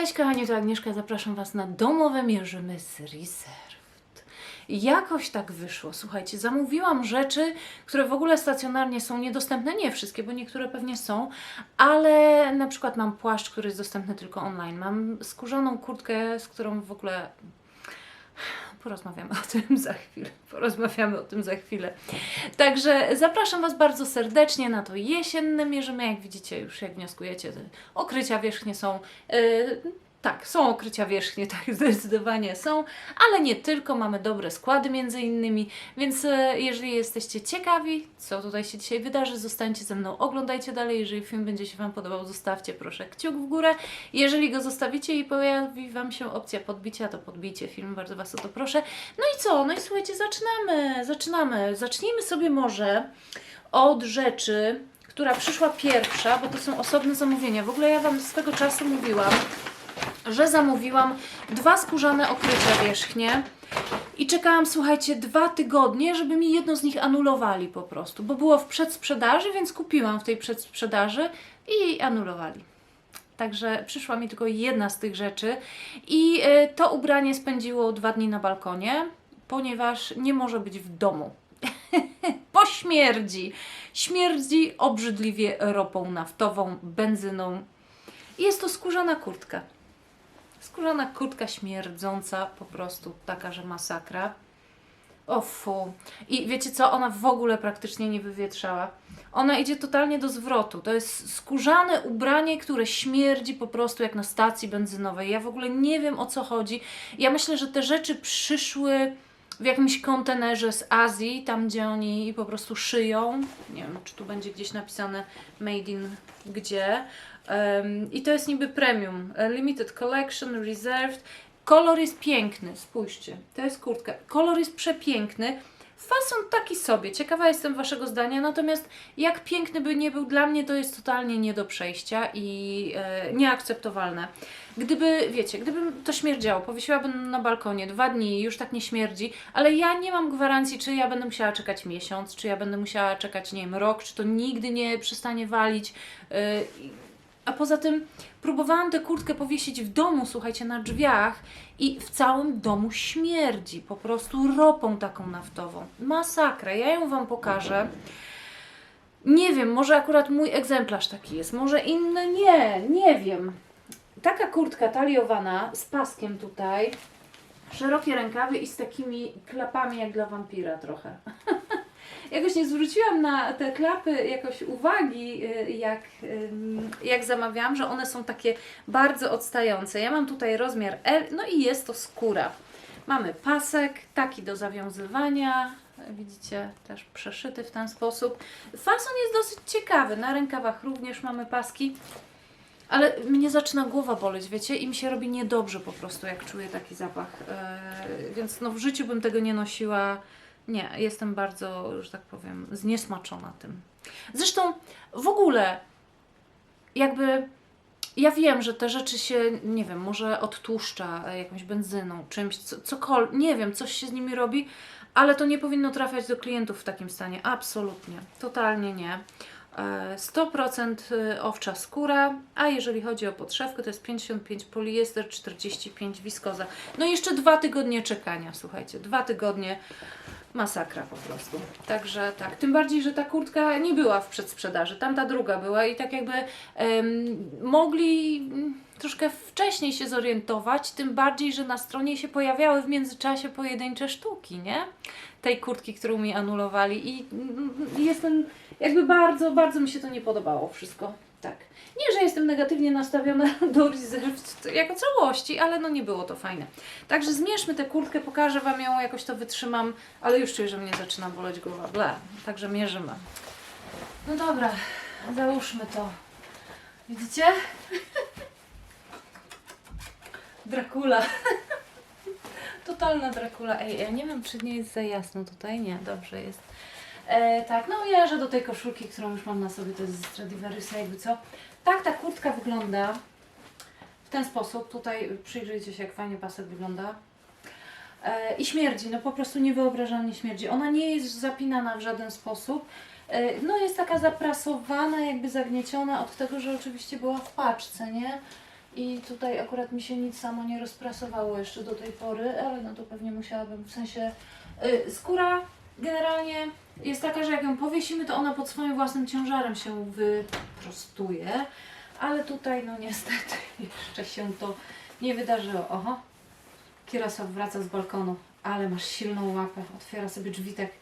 Cześć kochani, to Agnieszka, zapraszam Was na domowe mierzymy z Reserved. Jakoś tak wyszło, słuchajcie, zamówiłam rzeczy, które w ogóle stacjonarnie są niedostępne, nie wszystkie, bo niektóre pewnie są, ale na przykład mam płaszcz, który jest dostępny tylko online, mam skórzaną kurtkę, z którą w ogóle porozmawiamy o tym za chwilę. Porozmawiamy o tym za chwilę. Także zapraszam Was bardzo serdecznie na to jesienne mierzymy. Jak widzicie, już jak wnioskujecie, okrycia wierzchnie są. Yy, tak, są okrycia wierzchnie, tak, zdecydowanie są, ale nie tylko, mamy dobre składy między innymi, więc e, jeżeli jesteście ciekawi, co tutaj się dzisiaj wydarzy, zostańcie ze mną, oglądajcie dalej, jeżeli film będzie się Wam podobał, zostawcie proszę kciuk w górę, jeżeli go zostawicie i pojawi Wam się opcja podbicia, to podbijcie film, bardzo Was o to proszę. No i co? No i słuchajcie, zaczynamy, zaczynamy. Zacznijmy sobie może od rzeczy, która przyszła pierwsza, bo to są osobne zamówienia. W ogóle ja Wam swego czasu mówiłam, że zamówiłam dwa skórzane okrycia wierzchnie i czekałam, słuchajcie, dwa tygodnie, żeby mi jedno z nich anulowali po prostu, bo było w przedsprzedaży, więc kupiłam w tej przedsprzedaży i anulowali. Także przyszła mi tylko jedna z tych rzeczy i e, to ubranie spędziło dwa dni na balkonie, ponieważ nie może być w domu. Bo śmierdzi. Obrzydliwie ropą naftową, benzyną. Jest to skórzana kurtka. Skórzana kurtka śmierdząca, po prostu taka, że masakra. O fu. I wiecie co? Ona w ogóle praktycznie nie wywietrzała. Ona idzie totalnie do zwrotu. To jest skórzane ubranie, które śmierdzi po prostu jak na stacji benzynowej. Ja w ogóle nie wiem o co chodzi. Ja myślę, że te rzeczy przyszły w jakimś kontenerze z Azji, tam gdzie oni po prostu szyją. Nie wiem, czy tu będzie gdzieś napisane made in gdzie. Em, I to jest niby premium. E, Limited collection, reserved. Kolor jest piękny, spójrzcie. To jest kurtka. Kolor jest przepiękny. Fason taki sobie. Ciekawa jestem Waszego zdania. Natomiast jak piękny by nie był dla mnie, to jest totalnie nie do przejścia i e, nieakceptowalne. Gdyby, wiecie, gdyby to śmierdziało, powiesiłabym na balkonie dwa dni już tak nie śmierdzi, ale ja nie mam gwarancji, czy ja będę musiała czekać miesiąc, czy ja będę musiała czekać, nie wiem, rok, czy to nigdy nie przestanie walić. I- a poza tym próbowałam tę kurtkę powiesić w domu, słuchajcie, na drzwiach i w całym domu śmierdzi, po prostu ropą taką naftową. Masakra, ja ją Wam pokażę. Nie wiem, może akurat mój egzemplarz taki jest, może inny nie, nie wiem. Taka kurtka taliowana z paskiem tutaj, szerokie rękawy i z takimi klapami jak dla wampira trochę. Jakoś nie zwróciłam na te klapy jakoś uwagi, y, jak, ym, jak zamawiałam, że one są takie bardzo odstające. Ja mam tutaj rozmiar L, no i jest to skóra. Mamy pasek, taki do zawiązywania, widzicie, też przeszyty w ten sposób. Fason jest dosyć ciekawy, na rękawach również mamy paski. Ale mnie zaczyna głowa boleć, wiecie, i mi się robi niedobrze po prostu, jak czuję taki zapach. Yy, więc no w życiu bym tego nie nosiła. Nie, jestem bardzo, że tak powiem, zniesmaczona tym. Zresztą w ogóle, jakby ja wiem, że te rzeczy się, nie wiem, może odtłuszcza jakąś benzyną, czymś, co, cokolwiek, nie wiem, coś się z nimi robi, ale to nie powinno trafiać do klientów w takim stanie. Absolutnie, totalnie nie. E, 100% owcza skóra, a jeżeli chodzi o podszewkę, to jest 55 poliester, 45 wiskoza. No i jeszcze dwa tygodnie czekania, słuchajcie, dwa tygodnie masakra po prostu. Także tak, tym bardziej, że ta kurtka nie była w przedsprzedaży, tamta druga była i tak jakby mogli mm, troszkę wcześniej się zorientować, tym bardziej, że na stronie się pojawiały w międzyczasie pojedyncze sztuki, nie? Tej kurtki, którą mi anulowali i mm, jestem jakby bardzo, bardzo mi się to nie podobało wszystko. Nie, że jestem negatywnie nastawiona do Reserved jako całości, ale no nie było to fajne. Także zmierzmy tę kurtkę, pokażę Wam ją, jakoś to wytrzymam, ale już czuję, że mnie zaczyna boleć głowa. Ble. Także mierzymy. No dobra, załóżmy to. Widzicie? Dracula. Totalna Dracula. Ej, ja nie wiem, czy nie jest za jasno tutaj. Nie, dobrze jest. E, tak, no jeżdżę do tej koszulki, którą już mam na sobie, to jest z Stradivariusa, jakby co. Tak ta kurtka wygląda w ten sposób. Tutaj przyjrzyjcie się, jak fajnie pasek wygląda. E, I śmierdzi, no po prostu niewyobrażalnie śmierdzi. Ona nie jest zapinana w żaden sposób. E, no jest taka zaprasowana, jakby zagnieciona od tego, że oczywiście była w paczce, nie? I tutaj akurat mi się nic samo nie rozprasowało jeszcze do tej pory, ale no to pewnie musiałabym, w sensie y, skóra generalnie jest taka, że jak ją powiesimy, to ona pod swoim własnym ciężarem się wyprostuje, ale tutaj no niestety jeszcze się to nie wydarzyło. Oho, Kierosław wraca z balkonu, ale masz silną łapę, otwiera sobie drzwitek.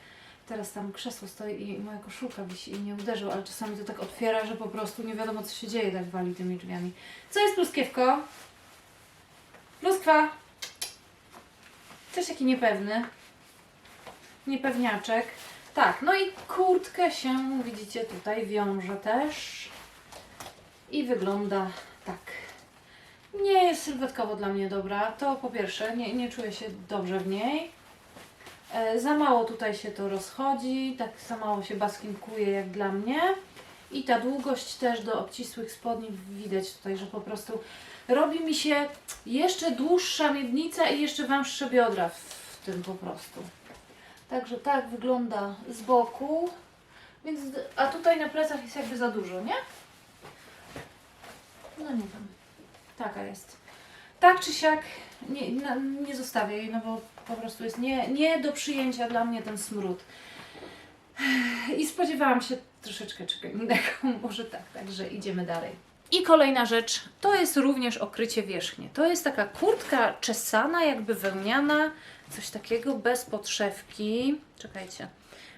Teraz tam krzesło stoi i moja koszulka wisi i nie uderzył, ale czasami to tak otwiera, że po prostu nie wiadomo co się dzieje, tak wali tymi drzwiami. Co jest pluskiewko? Pluskwa! Coś taki niepewny. Niepewniaczek. Tak, no i kurtkę się, widzicie, tutaj wiąże też. I wygląda tak. Nie jest sylwetkowo dla mnie dobra. To po pierwsze, nie, nie czuję się dobrze w niej. E, za mało tutaj się to rozchodzi, tak za mało się baskinkuje jak dla mnie. I ta długość też do obcisłych spodni widać tutaj, że po prostu robi mi się jeszcze dłuższa miednica i jeszcze węższe biodra w, tym po prostu. Także tak wygląda z boku. Więc, a tutaj na plecach jest jakby za dużo, nie? No nie wiem. Taka jest. Tak czy siak nie, na- nie zostawię jej, no bo po prostu jest nie, nie do przyjęcia dla mnie ten smród. I spodziewałam się troszeczkę czego innego, może tak, także idziemy dalej. I kolejna rzecz, to jest również okrycie wierzchnie. To jest taka kurtka czesana, jakby wełniana, coś takiego bez podszewki. Czekajcie.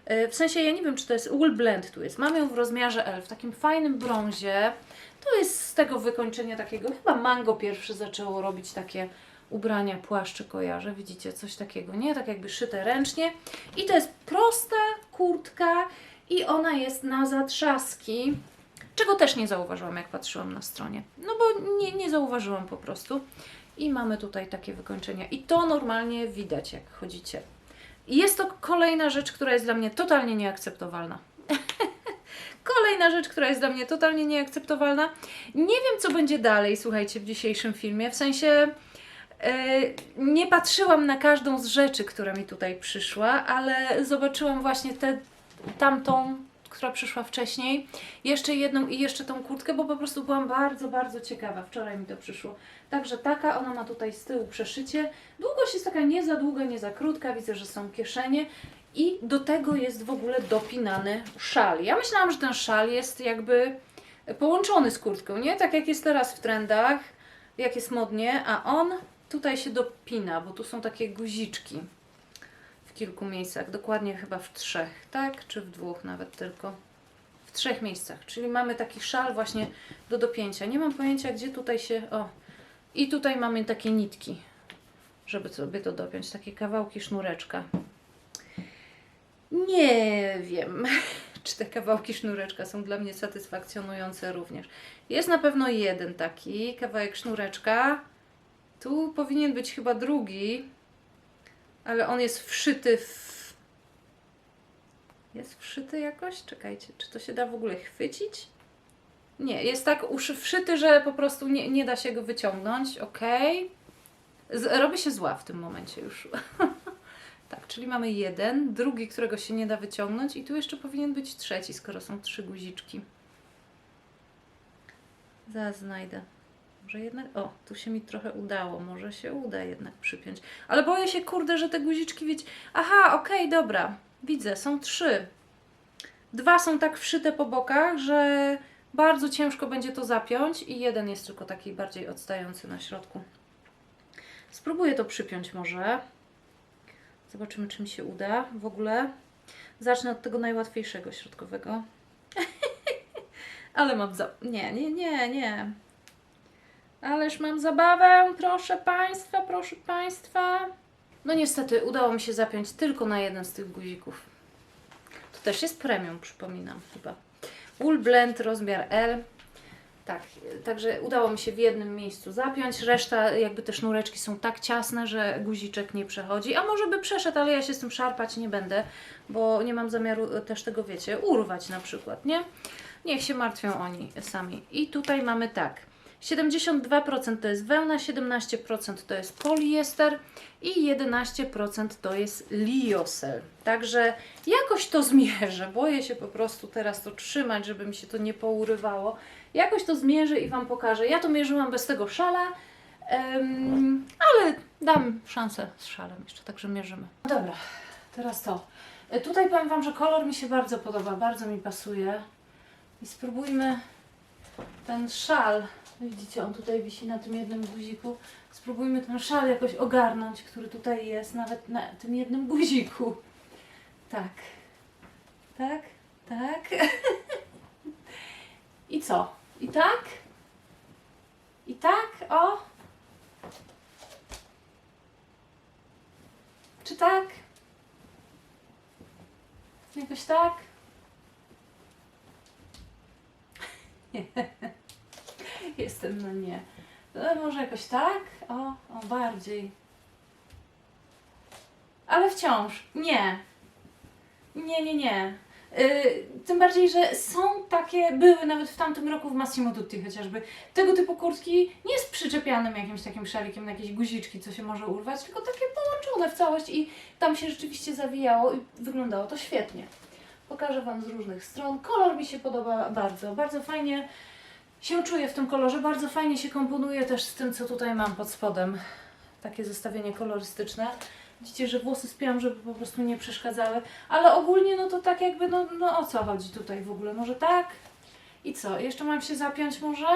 E, W sensie ja nie wiem, czy to jest wool blend tu jest. Mam ją w rozmiarze L, w takim fajnym brązie. To jest z tego wykończenia takiego, chyba Mango pierwszy zaczęło robić takie ubrania, płaszcze kojarzę, widzicie, coś takiego, nie? Tak jakby szyte ręcznie. I to jest prosta kurtka i ona jest na zatrzaski, czego też nie zauważyłam, jak patrzyłam na stronie. No bo nie, nie zauważyłam po prostu. I mamy tutaj takie wykończenia. I to normalnie widać, jak chodzicie. I jest to kolejna rzecz, która jest dla mnie totalnie nieakceptowalna. Kolejna rzecz, która jest dla mnie totalnie nieakceptowalna. Nie wiem, co będzie dalej, słuchajcie, w dzisiejszym filmie. W sensie e, nie patrzyłam na każdą z rzeczy, która mi tutaj przyszła, ale zobaczyłam właśnie tę tamtą, która przyszła wcześniej, jeszcze jedną i jeszcze tą kurtkę, bo po prostu byłam bardzo, bardzo ciekawa. Wczoraj mi to przyszło. Także taka, ona ma tutaj z tyłu przeszycie. Długość jest taka nie za długa, nie za krótka. Widzę, że są kieszenie. I do tego jest w ogóle dopinany szal. Ja myślałam, że ten szal jest jakby połączony z kurtką, nie? Tak jak jest teraz w trendach, jak jest modnie, a on tutaj się dopina, bo tu są takie guziczki kilku miejscach, dokładnie chyba w trzech, tak? Czy w dwóch nawet tylko. W trzech miejscach, czyli mamy taki szal właśnie do dopięcia. Nie mam pojęcia, gdzie tutaj się. O, i tutaj mamy takie nitki, żeby sobie to dopiąć, takie kawałki sznureczka. Nie wiem, czy te kawałki sznureczka są dla mnie satysfakcjonujące również. Jest na pewno jeden taki kawałek sznureczka. Tu powinien być chyba drugi, ale on jest wszyty w. Jest wszyty jakoś? Czekajcie, czy to się da w ogóle chwycić? Nie, jest tak wszyty, że po prostu nie, nie da się go wyciągnąć. Ok. Robi się zła w tym momencie już. Tak, czyli mamy jeden, drugi, którego się nie da wyciągnąć i tu jeszcze powinien być trzeci, skoro są trzy guziczki. Zaraz znajdę. Może jednak... O, tu się mi trochę udało. Może się uda jednak przypiąć. Ale boję się, kurde, że te guziczki, wiecie... Aha, okej, dobra. Widzę, są trzy. Dwa są tak wszyte po bokach, że bardzo ciężko będzie to zapiąć i jeden jest tylko taki bardziej odstający na środku. Spróbuję to przypiąć może. Zobaczymy, czy mi się uda w ogóle. Zacznę od tego najłatwiejszego środkowego. Ale mam za... Nie, nie, nie, nie. Ależ mam zabawę, proszę Państwa, proszę Państwa. No niestety, udało mi się zapiąć tylko na jeden z tych guzików. To też jest premium, przypominam chyba. Wool Blend rozmiar L. Tak, także udało mi się w jednym miejscu zapiąć. Reszta, jakby te sznureczki są tak ciasne, że guziczek nie przechodzi. A może by przeszedł, ale ja się z tym szarpać nie będę, bo nie mam zamiaru też tego, wiecie, urwać na przykład, nie? Niech się martwią oni sami. I tutaj mamy tak. 72% to jest wełna, 17% to jest poliester i 11% to jest liosel. Także jakoś to zmierzę. Boję się po prostu teraz to trzymać, żeby mi się to nie pourywało. Jakoś to zmierzę i Wam pokażę. Ja to mierzyłam bez tego szala, em, ale dam szansę z szalem jeszcze, także mierzymy. Dobra, teraz to. E, Tutaj powiem Wam, że kolor mi się bardzo podoba, bardzo mi pasuje. I spróbujmy ten szal, widzicie, on tutaj wisi na tym jednym guziku. Spróbujmy ten szal jakoś ogarnąć, który tutaj jest, nawet na tym jednym guziku. Tak. Tak, tak. I co? I tak? I tak? O! Czy tak? Jakoś tak? Na nie. No, może jakoś tak? O, o, bardziej. Ale wciąż. Nie. Nie, nie, nie. Yy, tym bardziej, że są takie, były nawet w tamtym roku w Massimo Dutti chociażby, tego typu kurtki nie z przyczepianym jakimś takim szalikiem na jakieś guziczki, co się może urwać, tylko takie połączone w całość i tam się rzeczywiście zawijało i wyglądało to świetnie. Pokażę Wam z różnych stron. Kolor mi się podoba bardzo, bardzo fajnie się czuję w tym kolorze, bardzo fajnie się komponuje też z tym, co tutaj mam pod spodem. Takie zestawienie kolorystyczne. Widzicie, że włosy spięłam, żeby po prostu nie przeszkadzały, ale ogólnie no to tak jakby, no, no o co chodzi tutaj w ogóle? Może tak? I co? Jeszcze mam się zapiąć może?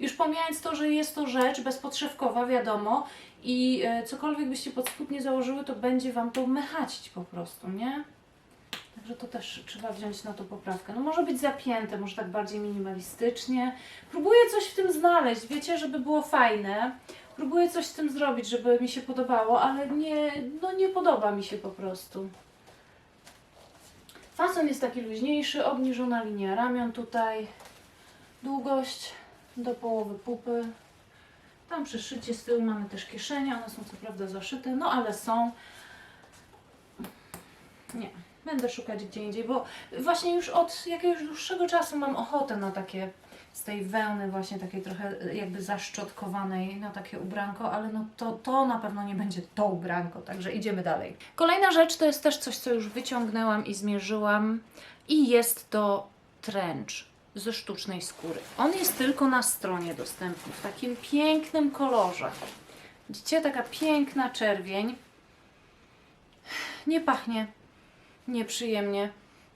Już pomijając to, że jest to rzecz bezpodszewkowa, wiadomo, i e, cokolwiek byście pod spód nie założyły, to będzie Wam to mechacić po prostu, nie? Także to też trzeba wziąć na to poprawkę. No może być zapięte, może tak bardziej minimalistycznie. Próbuję coś w tym znaleźć, wiecie, żeby było fajne. Próbuję coś z tym zrobić, żeby mi się podobało, ale nie, no nie podoba mi się po prostu. Fason jest taki luźniejszy, obniżona linia ramion tutaj, długość do połowy pupy. Tam przy szycie z tyłu mamy też kieszenie, one są co prawda zaszyte, no ale są. Nie, będę szukać gdzie indziej, bo właśnie już od jakiegoś dłuższego czasu mam ochotę na takie z tej wełny właśnie takiej trochę jakby zaszczotkowanej na takie ubranko, ale no to, to na pewno nie będzie to ubranko, także idziemy dalej. Kolejna rzecz to jest też coś, co już wyciągnęłam i zmierzyłam i jest to trench ze sztucznej skóry. On jest tylko na stronie dostępny w takim pięknym kolorze. Widzicie, taka piękna czerwień. Nie pachnie nieprzyjemnie.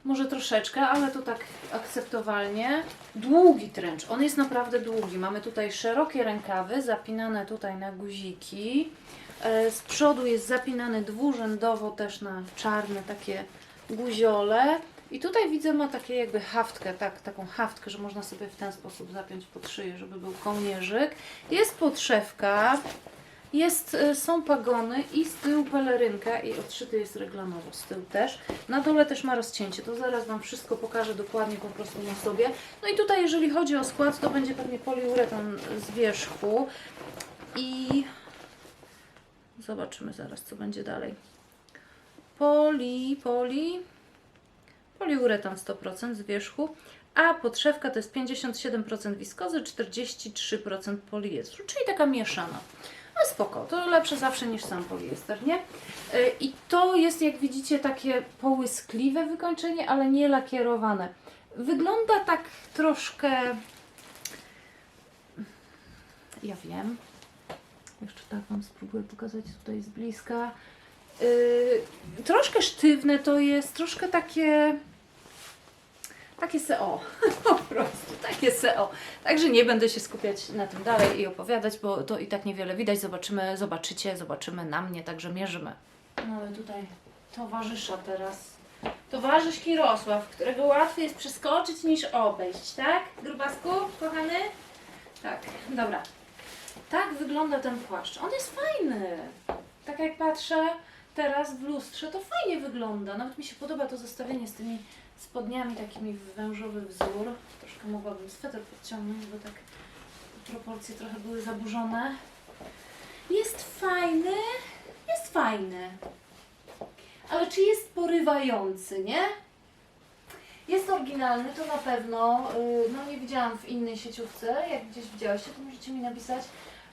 Może troszeczkę, ale to tak akceptowalnie. Długi trench. On jest naprawdę długi. Mamy tutaj szerokie rękawy, zapinane tutaj na guziki. E, Z przodu jest zapinany dwurzędowo też na czarne takie guziole. I tutaj widzę ma takie jakby haftkę, tak, taką haftkę, że można sobie w ten sposób zapiąć pod szyję, żeby był kołnierzyk. Jest podszewka, jest, e, są pagony i z tyłu pelerynka i odszyty jest reglanowo z tyłu też. Na dole też ma rozcięcie, to zaraz Wam wszystko pokażę dokładnie po prostu na sobie. No i tutaj jeżeli chodzi o skład, to będzie pewnie poliuretan z wierzchu i zobaczymy zaraz co będzie dalej. Poli, poli, poliuretan 100% z wierzchu, a podszewka to jest 57% wiskozy, 43% poliestru, czyli taka mieszana. No spoko, to lepsze zawsze niż sam poliester, nie? Y, I to jest, jak widzicie, takie połyskliwe wykończenie, ale nie lakierowane. Wygląda tak troszkę... Ja wiem. Jeszcze tak Wam spróbuję pokazać tutaj z bliska. Yy, troszkę sztywne to jest, troszkę takie... Takie SEO, po prostu, takie SEO. Także nie będę się skupiać na tym dalej i opowiadać, bo to i tak niewiele widać. Zobaczymy, zobaczycie, zobaczymy na mnie, także mierzymy. Mamy tutaj towarzysza teraz. Towarzysz Kirosław, którego łatwiej jest przeskoczyć niż obejść, tak? Grubasku, kochany? Tak, dobra. Tak wygląda ten płaszcz. On jest fajny. Tak jak patrzę teraz w lustrze, to fajnie wygląda. Nawet mi się podoba to zestawienie z tymi spodniami takimi w wężowy wzór. Troszkę mogłabym sweter podciągnąć, bo tak proporcje trochę były zaburzone. Jest fajny, jest fajny. Ale czy jest porywający, nie? Jest oryginalny, to na pewno. y, No nie widziałam w innej sieciówce. Jak gdzieś widziałyście, to możecie mi napisać.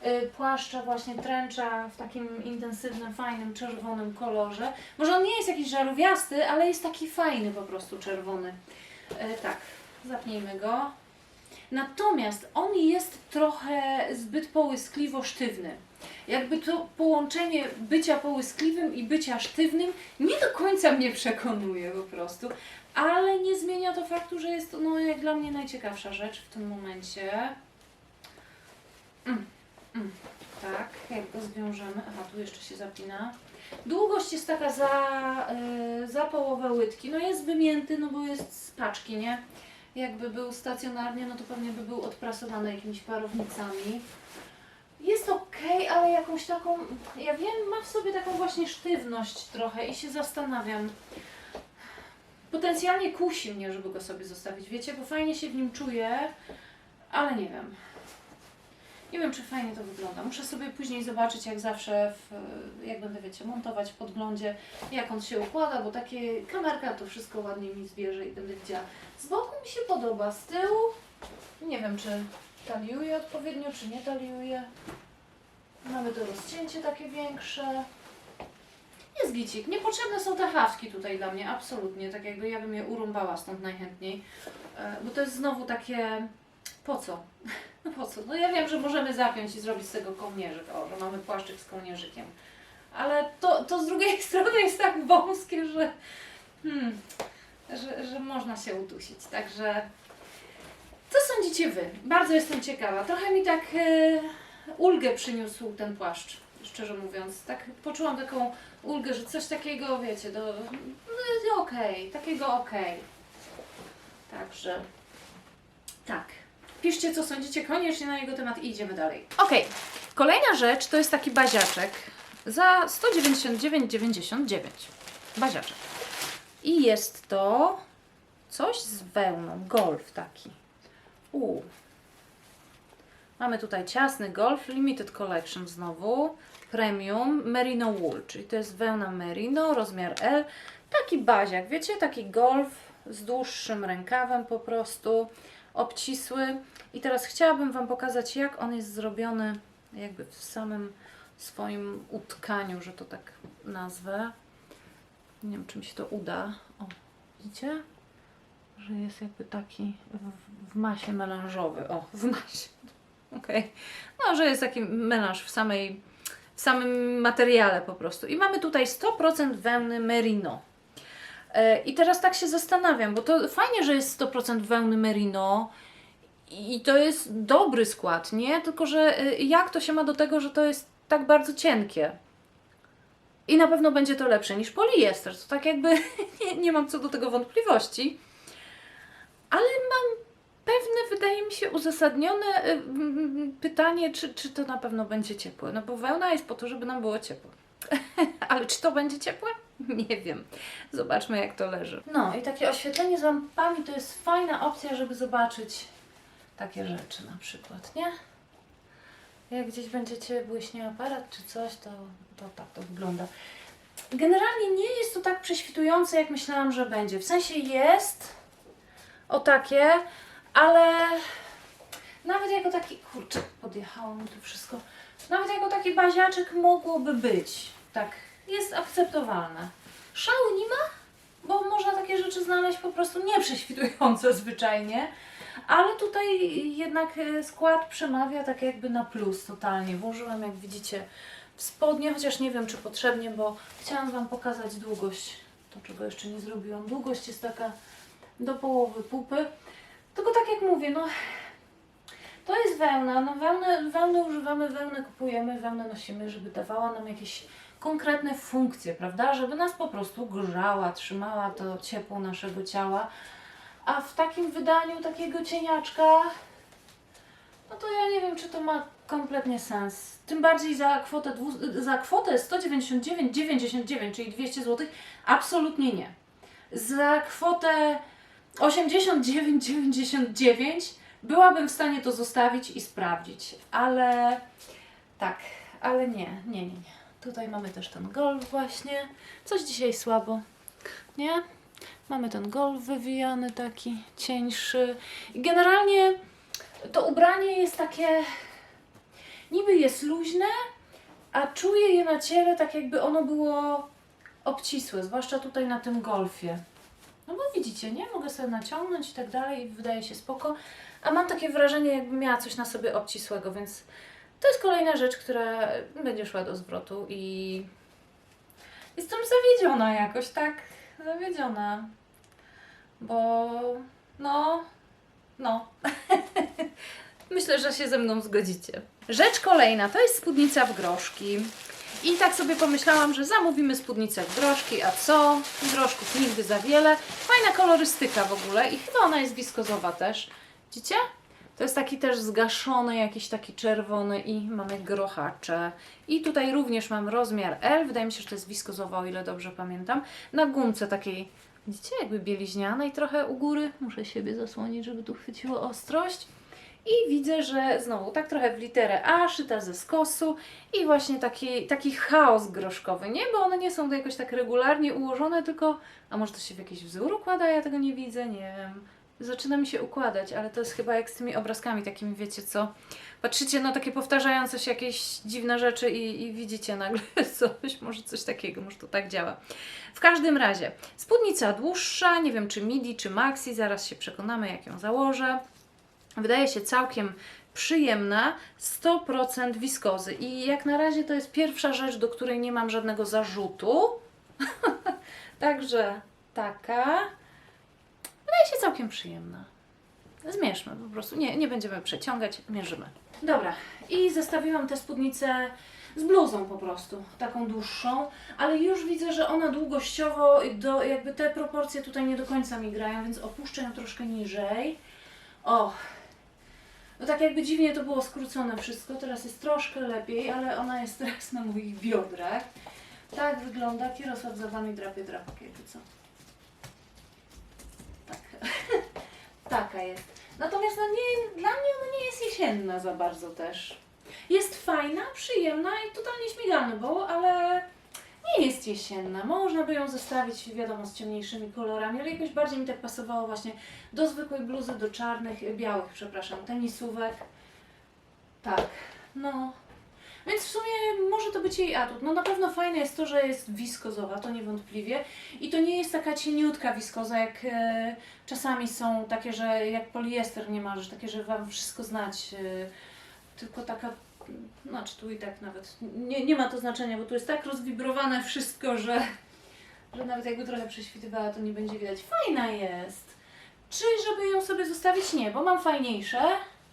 Y, Płaszcza właśnie tręcza w takim intensywnym, fajnym, czerwonym kolorze. Może on nie jest jakiś żarówiasty, ale jest taki fajny po prostu czerwony. Y, Tak, zapnijmy go. Natomiast on jest trochę zbyt połyskliwo sztywny. Jakby to połączenie bycia połyskliwym i bycia sztywnym nie do końca mnie przekonuje po prostu, ale nie zmienia to faktu, że jest to no, jak dla mnie najciekawsza rzecz w tym momencie. Mm, mm, tak, jak go zwiążemy. Aha, tu jeszcze się zapina. Długość jest taka za, y, za połowę łydki. No jest wymięty, no bo jest z paczki, nie? Jakby był stacjonarnie, no to pewnie by był odprasowany jakimiś parownicami. Jest ok, ale jakąś taką, ja wiem, ma w sobie taką właśnie sztywność trochę i się zastanawiam. Potencjalnie kusi mnie, żeby go sobie zostawić, wiecie, bo fajnie się w nim czuję, ale nie wiem. Nie wiem, czy fajnie to wygląda. Muszę sobie później zobaczyć, jak zawsze, w, jak będę, wiecie, montować w podglądzie, jak on się układa, bo takie kamerka to wszystko ładnie mi zbierze i będę widziała. Z boku mi się podoba, z tyłu nie wiem, czy taliuje odpowiednio, czy nie taliuje. Mamy to rozcięcie takie większe. Jest gicik. Niepotrzebne są te hawki tutaj dla mnie, absolutnie. Tak jakby ja bym je urąbała stąd najchętniej. E, Bo to jest znowu takie... Po co? No po co? No ja wiem, że możemy zapiąć i zrobić z tego kołnierzyk. O, że mamy płaszczyk z kołnierzykiem. Ale to, to z drugiej strony jest tak wąskie, że... Hmm, że, że można się udusić. Także co sądzicie Wy? Bardzo jestem ciekawa. Trochę mi tak e, ulgę przyniósł ten płaszcz, szczerze mówiąc. Tak poczułam taką ulgę, że coś takiego, wiecie, do, no, okej, takiego okej. Także tak. Piszcie, co sądzicie koniecznie na jego temat i idziemy dalej. Okej, kolejna rzecz to jest taki baziaczek za 199,99. Baziaczek. I jest to coś z wełną, golf taki. U. Mamy tutaj ciasny golf, limited collection znowu, premium, merino wool, czyli to jest wełna merino, rozmiar L, taki baziak, wiecie, taki golf z dłuższym rękawem po prostu, obcisły. I teraz chciałabym Wam pokazać, jak on jest zrobiony jakby w samym swoim utkaniu, że to tak nazwę. Nie wiem, czy mi się to uda. O, widzicie? że jest jakby taki w, w masie melanżowy. O, w masie. Okej. No, że jest taki melanż w samej, w samym materiale po prostu. I mamy tutaj 100% wełny merino. E, I teraz tak się zastanawiam, bo to fajnie, że jest 100% wełny merino i to jest dobry skład, nie? Tylko, że e, jak to się ma do tego, że to jest tak bardzo cienkie? I na pewno będzie to lepsze niż poliester. To tak jakby nie, nie mam co do tego wątpliwości ale mam pewne, wydaje mi się, uzasadnione y, pytanie, czy, czy to na pewno będzie ciepłe. No bo wełna jest po to, żeby nam było ciepło. ale czy to będzie ciepłe? Nie wiem. Zobaczmy, jak to leży. No i takie oświetlenie z lampami to jest fajna opcja, żeby zobaczyć takie rzeczy na przykład, nie? Jak gdzieś będziecie błyśnie aparat czy coś, to, to tak to wygląda. Generalnie nie jest to tak prześwitujące, jak myślałam, że będzie. W sensie jest, o takie, ale nawet jako taki, kurczę, podjechało mi tu wszystko, nawet jako taki baziaczek mogłoby być, tak, jest akceptowalne. Szału nie ma, bo można takie rzeczy znaleźć po prostu nieprześwitujące zwyczajnie, ale tutaj jednak e, skład przemawia tak jakby na plus totalnie. Włożyłam, jak widzicie, w spodnie, chociaż nie wiem, czy potrzebnie, bo chciałam Wam pokazać długość, to czego jeszcze nie zrobiłam. Długość jest taka do połowy pupy. Tylko tak jak mówię, no to jest wełna, no wełnę, wełnę używamy, wełnę kupujemy, wełnę nosimy, żeby dawała nam jakieś konkretne funkcje, prawda? Żeby nas po prostu grzała, trzymała to ciepło naszego ciała. A w takim wydaniu takiego cieniaczka, no to ja nie wiem, czy to ma kompletnie sens. Tym bardziej za kwotę, za kwotę 199,99, czyli 200 zł, absolutnie nie. Za kwotę 89,99 byłabym w stanie to zostawić i sprawdzić, ale tak, ale nie, nie, nie, nie. Tutaj mamy też ten golf właśnie. Coś dzisiaj słabo, nie? Mamy ten golf wywijany taki cieńszy. I generalnie to ubranie jest takie niby jest luźne, a czuję je na ciele tak jakby ono było obcisłe, zwłaszcza tutaj na tym golfie. No bo widzicie, nie? Mogę sobie naciągnąć i tak dalej i wydaje się spoko. A mam takie wrażenie, jakbym miała coś na sobie obcisłego, więc to jest kolejna rzecz, która będzie szła do zwrotu i jestem zawiedziona jakoś, tak? Zawiedziona. Bo no, no. Myślę, że się ze mną zgodzicie. Rzecz kolejna to jest spódnica w groszki. I tak sobie pomyślałam, że zamówimy spódnicę w groszki, a co? Groszków nigdy za wiele. Fajna kolorystyka w ogóle i chyba ona jest wiskozowa też. Widzicie? To jest taki też zgaszony, jakiś taki czerwony i mamy grochacze. I tutaj również mam rozmiar L, wydaje mi się, że to jest wiskozowa, o ile dobrze pamiętam. Na gumce takiej, widzicie, jakby bieliźnianej trochę u góry. Muszę siebie zasłonić, żeby tu chwyciło ostrość. I widzę, że znowu tak trochę w literę A, szyta ze skosu i właśnie taki, taki chaos groszkowy, nie? Bo one nie są jakoś tak regularnie ułożone, tylko, a może to się w jakiś wzór układa, ja tego nie widzę, nie wiem. Zaczyna mi się układać, ale to jest chyba jak z tymi obrazkami takimi, wiecie co? Patrzycie na takie powtarzające się jakieś dziwne rzeczy i, i widzicie nagle coś, może coś takiego, może to tak działa. W każdym razie, spódnica dłuższa, nie wiem czy midi, czy maxi, zaraz się przekonamy jak ją założę. Wydaje się całkiem przyjemna, 100% wiskozy. I jak na razie to jest pierwsza rzecz, do której nie mam żadnego zarzutu. Także taka. Wydaje się całkiem przyjemna. Zmierzmy po prostu. Nie, nie będziemy przeciągać, mierzymy. Dobra, i zestawiłam tę spódnicę z bluzą po prostu, taką dłuższą, ale już widzę, że ona długościowo, do, jakby te proporcje tutaj nie do końca mi grają, więc opuszczę ją troszkę niżej. O, no tak jakby dziwnie to było skrócone wszystko, teraz jest troszkę lepiej, ale ona jest teraz na moich biodrach. Tak wygląda Kierosław Zawanej drapie drapkę, co. Tak. Taka jest. Natomiast no nie, dla mnie ona nie jest jesienna za bardzo też. Jest fajna, przyjemna i totalnie śmigalny bo ale nie jest jesienna. Można by ją zestawić, wiadomo, z ciemniejszymi kolorami, ale jakoś bardziej mi tak pasowało właśnie do zwykłej bluzy, do czarnych, białych, przepraszam, tenisówek. Tak, no. Więc w sumie może to być jej atut. No na pewno fajne jest to, że jest wiskozowa, to niewątpliwie. I to nie jest taka cieniutka wiskoza, jak e, czasami są takie, że jak poliester niemalże, takie, że Wam wszystko znać. E, tylko taka, znaczy tu i tak nawet, nie, nie ma to znaczenia, bo tu jest tak rozwibrowane wszystko, że, że nawet jakby trochę prześwitywała, to nie będzie widać. Fajna jest. Czy żeby ją sobie zostawić? Nie, bo mam fajniejsze,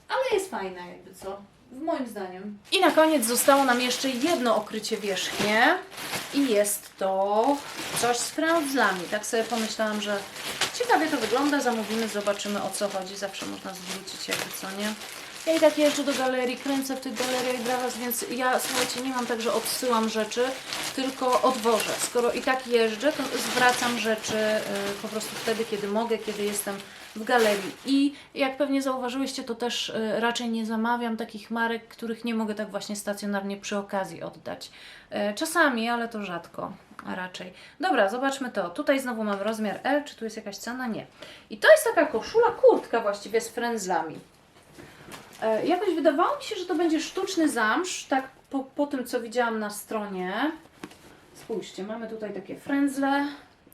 ale jest fajna jakby co. W moim zdaniem. I na koniec zostało nam jeszcze jedno okrycie wierzchnie i jest to coś z frędzlami. Tak sobie pomyślałam, że ciekawie to wygląda, zamówimy, zobaczymy o co chodzi. Zawsze można zwrócić jakby co, nie? Ja i tak jeżdżę do galerii, kręcę w tych galeriach dla Was, więc ja, słuchajcie, nie mam tak, że odsyłam rzeczy, tylko odwożę. Skoro i tak jeżdżę, to zwracam rzeczy y, po prostu wtedy, kiedy mogę, kiedy jestem w galerii. I jak pewnie zauważyłyście, to też y, raczej nie zamawiam takich marek, których nie mogę tak właśnie stacjonarnie przy okazji oddać. Y, Czasami, ale to rzadko. Raczej. Dobra, zobaczmy to. Tutaj znowu mam rozmiar L. Czy tu jest jakaś cena? Nie. I to jest taka koszula, kurtka właściwie z frędzlami. E, Jakoś wydawało mi się, że to będzie sztuczny zamsz, tak po, po tym co widziałam na stronie. Spójrzcie, mamy tutaj takie frędzle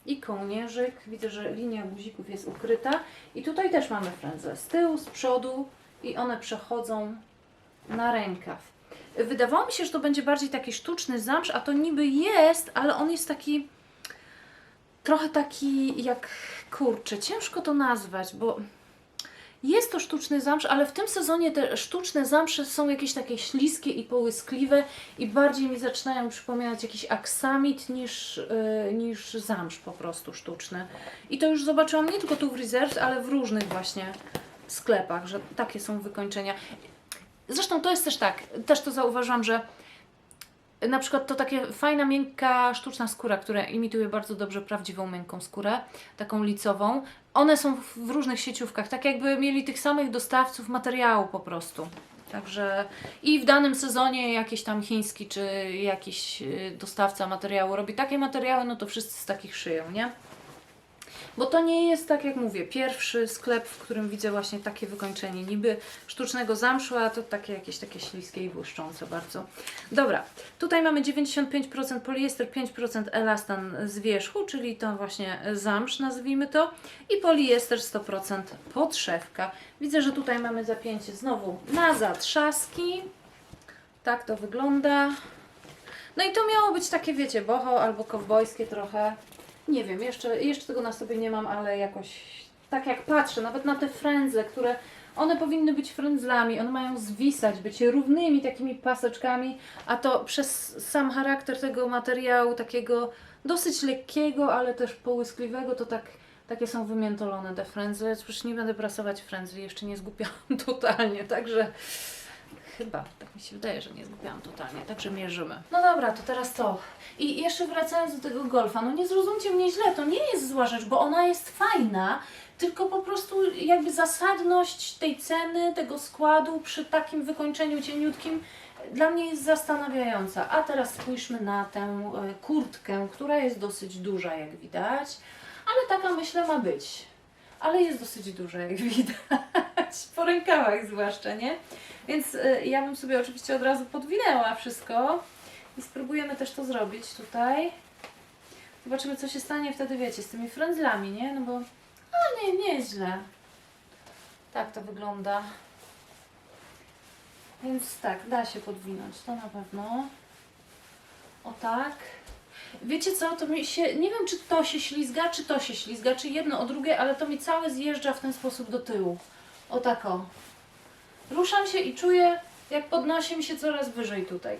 i kołnierzyk. Widzę, że linia guzików jest ukryta. I tutaj też mamy frędzle z tyłu, z przodu i one przechodzą na rękaw. Wydawało mi się, że to będzie bardziej taki sztuczny zamsz, a to niby jest, ale on jest taki trochę taki jak kurczę, ciężko to nazwać, bo jest to sztuczny zamsz, ale w tym sezonie te sztuczne zamsze są jakieś takie śliskie i połyskliwe i bardziej mi zaczynają przypominać jakiś aksamit niż, yy, niż zamsz po prostu sztuczny. I to już zobaczyłam nie tylko tu w Reserve, ale w różnych właśnie sklepach, że takie są wykończenia. Zresztą to jest też tak, też to zauważyłam, że na przykład to takie fajna, miękka, sztuczna skóra, która imituje bardzo dobrze prawdziwą miękką skórę, taką licową. One są w- różnych sieciówkach, tak jakby mieli tych samych dostawców materiału po prostu. Także i w danym sezonie jakiś tam chiński czy jakiś y, dostawca materiału robi takie materiały, no to wszyscy z takich szyją, nie? Bo to nie jest, tak jak mówię, pierwszy sklep, w którym widzę właśnie takie wykończenie. Niby sztucznego zamszu, a to takie jakieś takie śliskie i błyszczące bardzo. Dobra, tutaj mamy 95% poliester, 5% elastan z wierzchu, czyli to właśnie zamsz, nazwijmy to. I poliester 100% podszewka. Widzę, że tutaj mamy zapięcie znowu na zatrzaski. Tak to wygląda. No i to miało być takie, wiecie, boho albo kowbojskie trochę. Nie wiem, jeszcze, jeszcze tego na sobie nie mam, ale jakoś tak jak patrzę, nawet na te frędzle, które one powinny być frędzlami, one mają zwisać, być równymi takimi paseczkami, a to przez sam charakter tego materiału, takiego dosyć lekkiego, ale też połyskliwego, to tak, takie są wymiętolone te frędzle. Przecież nie będę prasować frędzli, jeszcze nie zgubiłam totalnie, także chyba, tak mi się wydaje, że nie zgubiłam totalnie, także mierzymy. No dobra, to teraz to. I jeszcze wracając do tego golfa, no nie zrozumcie mnie źle, to nie jest zła rzecz, bo ona jest fajna, tylko po prostu jakby zasadność tej ceny, tego składu przy takim wykończeniu cieniutkim dla mnie jest zastanawiająca. A teraz spójrzmy na tę e, kurtkę, która jest dosyć duża, jak widać, ale taka myślę ma być. Ale jest dosyć duża, jak widać, po rękawach zwłaszcza, nie? Więc y, ja bym sobie oczywiście od razu podwinęła wszystko i spróbujemy też to zrobić tutaj. Zobaczymy, co się stanie wtedy, wiecie, z tymi frędzlami, nie? No bo, a nie, nie jest źle. Tak to wygląda. Więc tak, da się podwinąć, to na pewno. O tak. Wiecie co, to mi się, nie wiem czy to się ślizga, czy to się ślizga, czy jedno o drugie, ale to mi całe zjeżdża w ten sposób do tyłu. O tak o. Ruszam się i czuję, jak podnosi mi się coraz wyżej tutaj.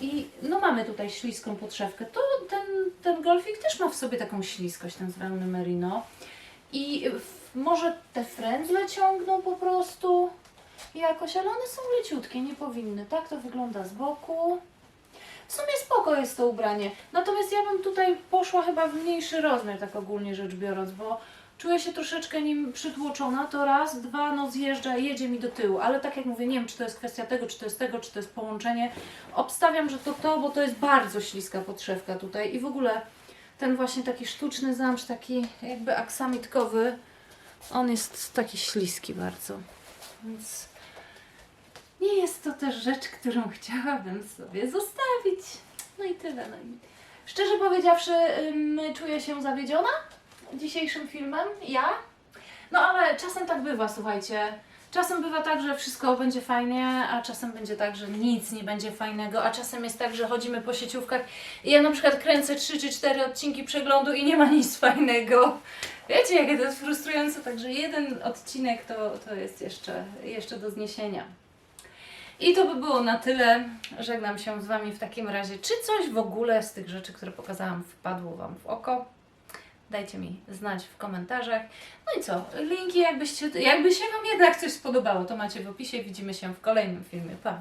I no mamy tutaj śliską podszewkę. To ten, ten golfik też ma w sobie taką śliskość, ten z merino. I w, może te frędzle ciągną po prostu jakoś, ale one są leciutkie, nie powinny. Tak to wygląda z boku. W sumie spoko jest to ubranie. Natomiast ja bym tutaj poszła chyba w mniejszy rozmiar, tak ogólnie rzecz biorąc, bo czuję się troszeczkę nim przytłoczona, to raz, dwa, no zjeżdża, jedzie mi do tyłu, ale tak jak mówię, nie wiem, czy to jest kwestia tego, czy to jest tego, czy to jest połączenie. Obstawiam, że to to, bo to jest bardzo śliska podszewka tutaj i w ogóle ten właśnie taki sztuczny zamsz, taki jakby aksamitkowy, on jest taki śliski bardzo, więc nie jest to też rzecz, którą chciałabym sobie zostawić. No i tyle. No i szczerze powiedziawszy, czuję się zawiedziona dzisiejszym filmem. Ja. No ale czasem tak bywa, słuchajcie. Czasem bywa tak, że wszystko będzie fajnie, a czasem będzie tak, że nic nie będzie fajnego, a czasem jest tak, że chodzimy po sieciówkach i ja na przykład kręcę 3 czy 4 odcinki przeglądu i nie ma nic fajnego. Wiecie, jakie to jest frustrujące, także jeden odcinek to, to jest jeszcze, jeszcze do zniesienia. I to by było na tyle. Żegnam się z Wami w takim razie. Czy coś w ogóle z tych rzeczy, które pokazałam, wpadło Wam w oko? Dajcie mi znać w komentarzach. No i co? Linki, jakbyście, jakby się Wam jednak coś spodobało, to macie w opisie. Widzimy się w kolejnym filmie. Pa!